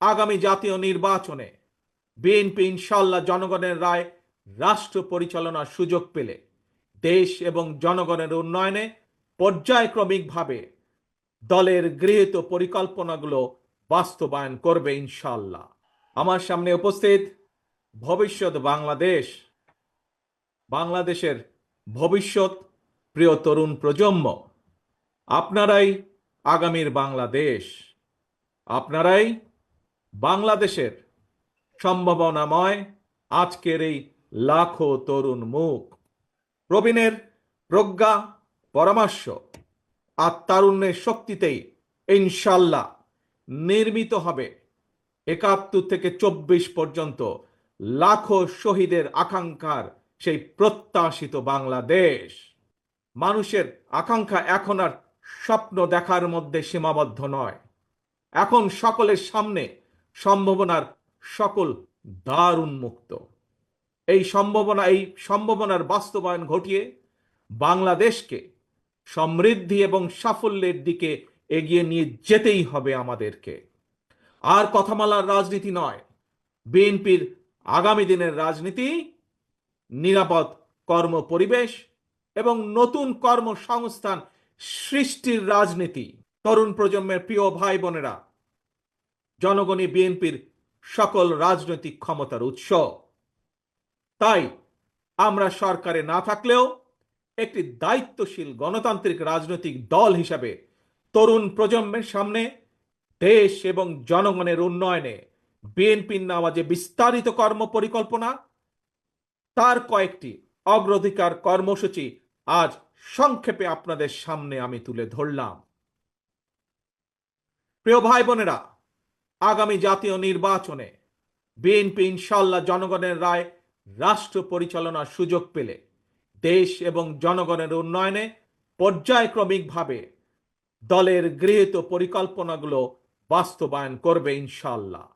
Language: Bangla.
আগামী জাতীয় নির্বাচনে বিএনপি ইনশাল্লাহ জনগণের রায়, রাষ্ট্র পরিচালনার সুযোগ পেলে। দেশ এবং জনগণের উন্নয়নে পর্যায়ক্রমিকভাবে দলের গৃহীত পরিকল্পনাগুলো বাস্তবায়ন করবে ইনশাল্লাহ আমার সামনে উপস্থিত ভবিষ্যৎ বাংলাদেশ। বাংলাদেশের ভবিষ্যৎ, প্রিয় তরুণ প্রজন্ম, আপনারাই আগামীর বাংলাদেশ। আপনারাই বাংলাদেশের সম্ভাবনাময় আজকের এই লাখো তরুণ মুখ। প্রবীণের প্রজ্ঞা, পরামর্শ আর তারুণ্যের শক্তিতেই ইনশাল্লাহ নির্মিত হবে একাত্তর থেকে চব্বিশ পর্যন্ত লাখো শহীদের আকাঙ্ক্ষার সেই প্রত্যাশিত বাংলাদেশ। মানুষের আকাঙ্ক্ষা এখন আর স্বপ্ন দেখার মধ্যে সীমাবদ্ধ নয়। এখন সকলের সামনে সম্ভাবনার সকল দ্বার উন্মুক্ত এই সম্ভাবনা, এই সম্ভাবনার বাস্তবায়ন ঘটিয়ে বাংলাদেশকে সমৃদ্ধি এবং সাফল্যের দিকে এগিয়ে নিয়ে যেতেই হবে আমাদেরকে। আর কথামালার রাজনীতি নয়, বিএনপির আগামী দিনের রাজনীতি, নিরাপদ কর্ম পরিবেশ এবং নতুন কর্মসংস্থান সৃষ্টির রাজনীতি। তরুণ প্রজন্মের প্রিয় ভাই বোনেরা জনগণই বিএনপির সকল রাজনৈতিক ক্ষমতার উৎস। তাই আমরা সরকারে না থাকলেও একটি দায়িত্বশীল গণতান্ত্রিক রাজনৈতিক দল হিসাবে তরুণ প্রজন্মের সামনে দেশ এবং জনগণের উন্নয়নে বিএনপির নেওয়া যে বিস্তারিত কর্ম পরিকল্পনা তার কয়েকটি অগ্রাধিকার কর্মসূচি আজ সংক্ষেপে আপনাদের সামনে আমি তুলে ধরলাম। প্রিয় ভাই বোনেরা আগামী জাতীয় নির্বাচনে বিএনপি ইনশাল্লাহ জনগণের রায়, রাষ্ট্র পরিচালনার সুযোগ পেলে। দেশ এবং জনগণের উন্নয়নে পর্যায়ক্রমিকভাবে দলের গৃহীত পরিকল্পনাগুলো বাস্তবায়ন করবে ইনশাল্লাহ